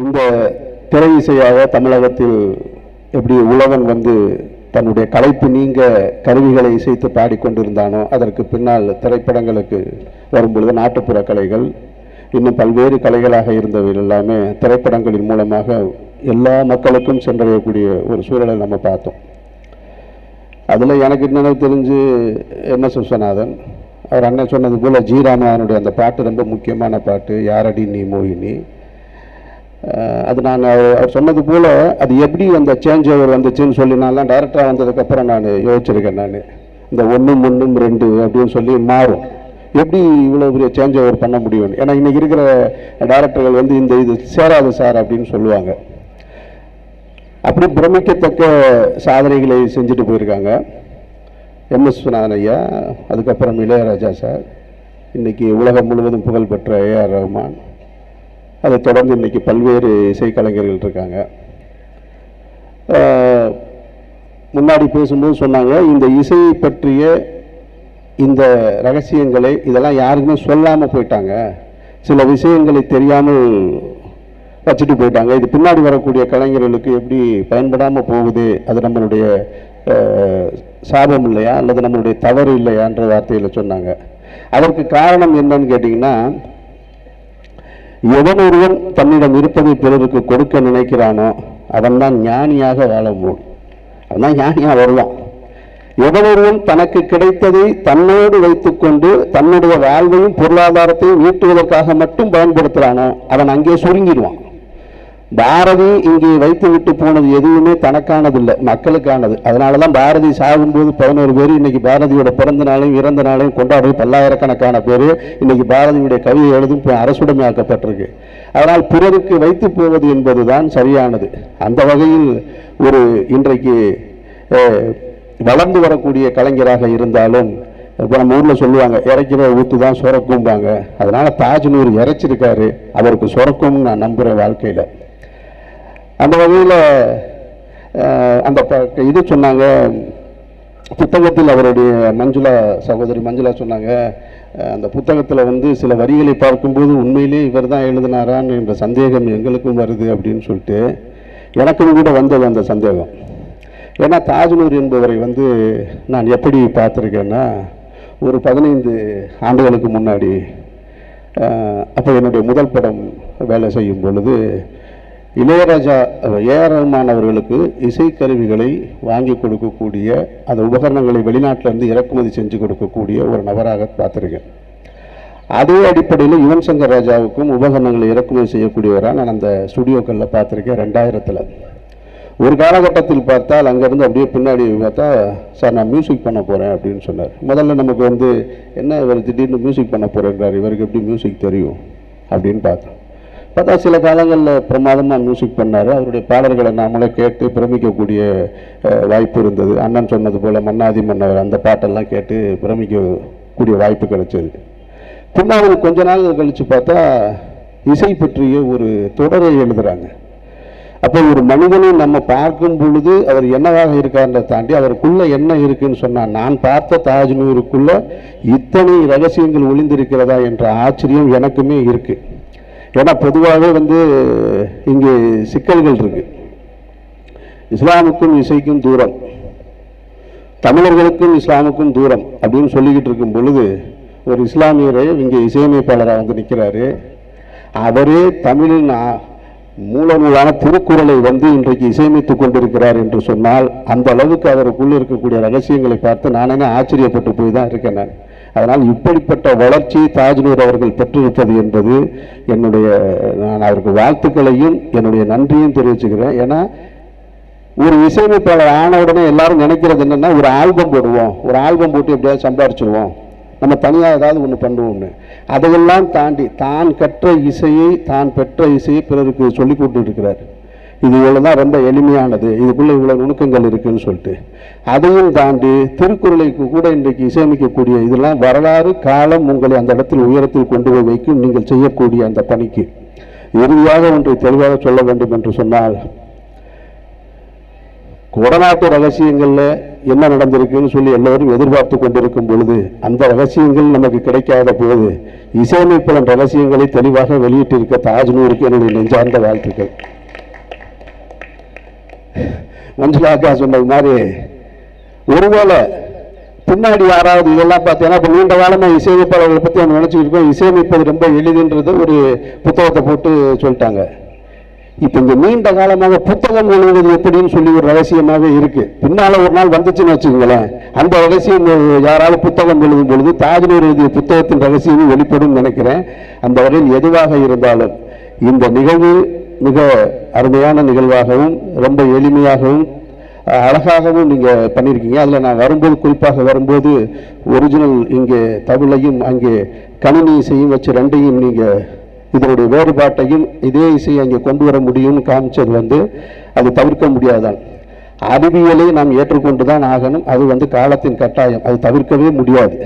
இந்த திரை இசையாக தமிழகத்தில் எப்படி உழவன் வந்து தன்னுடைய கலைப்பு நீங்க கருவிகளை இசைத்து பாடிக்கொண்டிருந்தானோ அதற்கு பின்னால் திரைப்படங்களுக்கு வரும்பொழுது நாட்டுப்புற கலைகள் இன்னும் பல்வேறு கலைகளாக இருந்தவை எல்லாமே திரைப்படங்களின் மூலமாக எல்லா மக்களுக்கும் சென்றடையக்கூடிய ஒரு சூழலை நம்ம பார்த்தோம். அதில் எனக்கு நினைவு தெரிஞ்சு எம் எஸ் விஸ்வநாதன் அவர் அண்ணன் சொன்னது போல் ஜி ராமனுடைய அந்த பாட்டு ரொம்ப முக்கியமான பாட்டு யாரடி நீ மோகினி அது நான் அவர் சொன்னது போல் அது எப்படி அந்த சேஞ்ச் ஓவர் வந்துச்சுன்னு சொல்லி நான்லாம் டைரக்டராக வந்ததுக்கப்புறம் நான் யோசிச்சிருக்கேன் நான். இந்த ஒன்றும் ஒன்றும் ரெண்டு அப்படின்னு சொல்லி மாறும். எப்படி இவ்வளோ பெரிய சேஞ்ச் ஓவர் பண்ண முடியும் ஏன்னா இன்றைக்கி இருக்கிற டேரக்டர்கள் வந்து இந்த இது சேராது சார் அப்படின்னு சொல்லுவாங்க. அப்படி பிரமிக்கத்தக்க சாதனைகளை செஞ்சுட்டு போயிருக்காங்க. எம் எஸ் ஐயா அதுக்கப்புறம் இளையராஜா சார் இன்றைக்கி உலகம் முழுவதும் புகழ்பெற்ற ஏஆர் ரஹ்மான் அதை தொடர்ந்து இன்றைக்கி பல்வேறு இசைக்கலைஞர்கள் இருக்காங்க. முன்னாடி பேசும்போது சொன்னாங்க இந்த இசையை பற்றிய இந்த ரகசியங்களை இதெல்லாம் யாருக்குமே சொல்லாமல் போயிட்டாங்க. சில விஷயங்களை தெரியாமல் வச்சுட்டு போயிட்டாங்க. இது பின்னாடி வரக்கூடிய கலைஞர்களுக்கு எப்படி பயன்படாமல் போகுது? அது நம்மளுடைய சாபம் இல்லையா? அல்லது நம்மளுடைய தவறு இல்லையான்ற வார்த்தையில் சொன்னாங்க. அதற்கு காரணம் என்னன்னு கேட்டிங்கன்னா எவன் ஒருவன் தன்னிடம் இருப்பதை பிறருக்கு கொடுக்க நினைக்கிறானோ அவன்தான் ஞானியாக வாழ முடியும். அவன்தான் ஞானியாக வருவான். எவனொருவன் தனக்கு கிடைத்ததை தன்னோடு வைத்துக்கொண்டு தன்னுடைய வாழ்வையும் பொருளாதாரத்தையும் ஈட்டுவதற்காக மட்டும் பயன்படுத்துகிறானோ அவன் அங்கே சுருங்கிடுவான். பாரதி இங்கே வைத்து விட்டு போனது எதுவுமே தனக்கானதில்லை மக்களுக்கானது. அதனால தான் பாரதி சாகும்போது பதினோரு பேர் இன்னைக்கு பாரதியோட பிறந்த நாளையும் இறந்த நாளையும் கொண்டாடுறது பல்லாயிரக்கணக்கான பேர் இன்னைக்கு பாரதியுடைய கவிதை எழுதும் அரசுடமையாக்கப்பட்டிருக்கு. அதனால் பிறருக்கு வைத்து போவது என்பதுதான் சரியானது. அந்த வகையில் ஒரு இன்றைக்கு வளர்ந்து வரக்கூடிய கலைஞராக இருந்தாலும் இப்போ நம்ம ஊரில் சொல்லுவாங்க இறைக்கிற ஊத்து தான் சுரக்கும்பாங்க. அதனால தாஜ்னூர் இறைச்சிருக்காரு அவருக்கு சுரக்கும்னு நான் நம்புகிறேன் வாழ்க்கையில். அந்த வகையில் அந்த ப- இது சொன்னாங்க புத்தகத்தில் அவருடைய மஞ்சுளா சகோதரி மஞ்சுளா சொன்னாங்க அந்த புத்தகத்தில் வந்து சில வரிகளை பார்க்கும்போது உண்மையிலே இவர் தான் எழுதினாரான்னு என்ற சந்தேகம் எங்களுக்கும் வருது அப்படின்னு சொல்லிட்டு எனக்கும் கூட வந்தது அந்த சந்தேகம். ஏன்னா தாஜ்நூர் என்பவரை வந்து நான் எப்படி பார்த்துருக்கேன்னா ஒரு பதினைந்து ஆண்டுகளுக்கு முன்னாடி அப்போ என்னுடைய முதல் படம் வேலை செய்யும் பொழுது இளையராஜா ஏஆர் ரஹ்மான் அவர்களுக்கு இசைக்கருவிகளை வாங்கி கொடுக்கக்கூடிய அந்த உபகரணங்களை வெளிநாட்டிலிருந்து இறக்குமதி செஞ்சு கொடுக்கக்கூடிய ஒரு நபராக பார்த்துருக்கேன். அதே அடிப்படையில் யுவன் சங்கர் ராஜாவுக்கும் உபகரணங்களை இறக்குமதி செய்யக்கூடியவராக நான் அந்த ஸ்டுடியோக்களில் பார்த்துருக்கேன் ரெண்டாயிரத்தில். ஒரு காலகட்டத்தில் பார்த்தால் அங்கேருந்து அப்படியே பின்னாடி பார்த்தா சார் நான் மியூசிக் பண்ண போகிறேன் அப்படின்னு சொன்னார். முதல்ல நமக்கு வந்து என்ன இவர் திடீர்னு மியூசிக் பண்ண போகிறேன்றார் இவருக்கு எப்படி மியூசிக் தெரியும்? அப்படின்னு பார்த்தோம். பார்த்தா சில காலங்களில் பிரமாதமாக மியூசிக் பண்ணார். அவருடைய பாடல்களை நாமளே கேட்டு பிரமிக்கக்கூடிய வாய்ப்பு இருந்தது. அண்ணன் சொன்னது போல் மன்னாதி மன்னர் அந்த பாட்டெல்லாம் கேட்டு பிரமிக்கக்கூடிய வாய்ப்பு கிடைச்சது. பின்னால் கொஞ்ச நாள் கழித்து பார்த்தா இசை பற்றிய ஒரு தொடரை எழுதுகிறாங்க அப்போ ஒரு மனிதனை நம்ம பார்க்கும் பொழுது அவர் என்னவாக இருக்கார்ன்றதை தாண்டி அவருக்குள்ளே என்ன இருக்குன்னு சொன்னால் நான் பார்த்த தாஜ்னூருக்குள்ள இத்தனை ரகசியங்கள் ஒளிந்திருக்கிறதா என்ற ஆச்சரியம் எனக்குமே இருக்குது ஏன்னா பொதுவாகவே வந்து இங்கே சிக்கல்கள் இருக்கு. இஸ்லாமுக்கும் இசைக்கும் தூரம். தமிழர்களுக்கும் இஸ்லாமுக்கும் தூரம் அப்படின்னு சொல்லிக்கிட்டு இருக்கும் பொழுது ஒரு இஸ்லாமியரை இங்கே இசையமைப்பாளராக வந்து நிற்கிறாரு அவரே தமிழின் மூல நூலான திருக்குறளை வந்து இன்றைக்கு இசையமைத்துக் கொண்டிருக்கிறார் என்று சொன்னால் அந்த அளவுக்கு அவருக்குள்ளே இருக்கக்கூடிய ரகசியங்களை பார்த்து நானே ஆச்சரியப்பட்டு போய் தான் இருக்கேன் நான். அதனால் இப்படிப்பட்ட வளர்ச்சியை தாஜ்னூர் அவர்கள் பெற்றிருப்பது என்பது என்னுடைய நான் அவருக்கு வாழ்த்துக்களையும் என்னுடைய நன்றியும் தெரிவிச்சுக்கிறேன். ஏன்னா ஒரு இசையமைப்பாளர் ஆன உடனே எல்லாரும் நினைக்கிறது என்னென்னா ஒரு ஆல்பம் போடுவோம். ஒரு ஆல்பம் போட்டு எப்படியாவது சம்பாரிச்சிடுவோம் நம்ம தனியாக ஏதாவது ஒன்று பண்ணுவோம்னு. அதையெல்லாம் தாண்டி தான் கற்ற இசையை தான் பெற்ற இசையை பிறருக்கு சொல்லி கொடுத்துட்டு இருக்கிறார். இது இவ்வளோ தான் ரொம்ப எளிமையானது. இதுக்குள்ள இவ்வளோ நுணுக்கங்கள் இருக்குன்னு சொல்லிட்டு. அதையும் தாண்டி திருக்குறளைக்கு கூட இன்றைக்கு இசையமைக்கக்கூடிய இதெல்லாம் வரலாறு காலம் உங்களை அந்த இடத்தில் உயரத்தில் கொண்டு போய் வைக்கும் நீங்கள் செய்யக்கூடிய அந்த பணிக்கு. இறுதியாக ஒன்றை தெளிவாக சொல்ல வேண்டும் என்று சொன்னால் கொடநாட்டு ரகசியங்கள்ல என்ன நடந்திருக்குன்னு சொல்லி எல்லோரும் எதிர்பார்த்து கொண்டிருக்கும் பொழுது அந்த ரகசியங்கள் நமக்கு கிடைக்காத போது இசையமைப்பாளன் ரகசியங்களை தெளிவாக வெளியிட்டிருக்க தாஜ்மூருக்கு என்னுடைய நெஞ்சார்ந்த வாழ்த்துக்கள். மஞ்சுளா அக்கா சொன்னது மாதிரி. ஒருவேளை பின்னாடி யாராவது இதெல்லாம் பார்த்தீங்கன்னா இப்போ நீண்ட காலமாக இசையமைப்பாளர்களை பற்றி நம்ம நினச்சிக்கிட்டு இருக்கோம். இசையமைப்பது ரொம்ப எளிதுன்றது ஒரு புத்தகத்தை போட்டு சொல்லிட்டாங்க. இப்போ இந்த நீண்ட காலமாக புத்தகம் எழுதுவது எப்படின்னு சொல்லி ஒரு ரகசியமாகவே இருக்குது பின்னால் ஒரு நாள் வந்துச்சுன்னு வச்சுக்கோங்களேன். அந்த ரகசியம் யாராவது புத்தகம் எழுதும் பொழுது தாஜ்னூர் எழுதிய புத்தகத்தின் ரகசியமும் வெளிப்படும் நினைக்கிறேன். அந்த வரையில் எதுவாக இருந்தாலும் இந்த நிகழ்வு மிக அருமையான நிகழ்வாகவும் ரொம்ப எளிமையாகவும் அழகாகவும் நீங்கள் பண்ணியிருக்கீங்க. அதில் நான் வரும்போது குறிப்பாக வரும்போது ஒரிஜினல் இங்கே தமிழையும் அங்கே கணினி இசையும் வச்சு ரெண்டையும் நீங்கள் இதனுடைய வேறுபாட்டையும் இதே இசையை அங்கே கொண்டு வர முடியும்னு காமிச்சது வந்து அது தவிர்க்க முடியாதான். அறிவியலை நாம் ஏற்றுக்கொண்டு தான் ஆகணும். அது வந்து காலத்தின் கட்டாயம். அது தவிர்க்கவே முடியாது.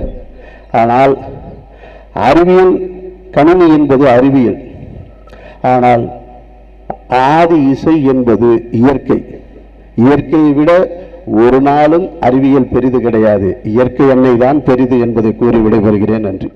ஆனால் அறிவியல் கணினி என்பது அறிவியல். ஆனால் ஆதி இசை என்பது இயற்கை. இயற்கையை விட ஒரு நாளும் அறிவியல் பெரிது கிடையாது. இயற்கை எண்ணெய் தான் பெரிது என்பதை கூறி விடைபெறுகிறேன். நன்றி.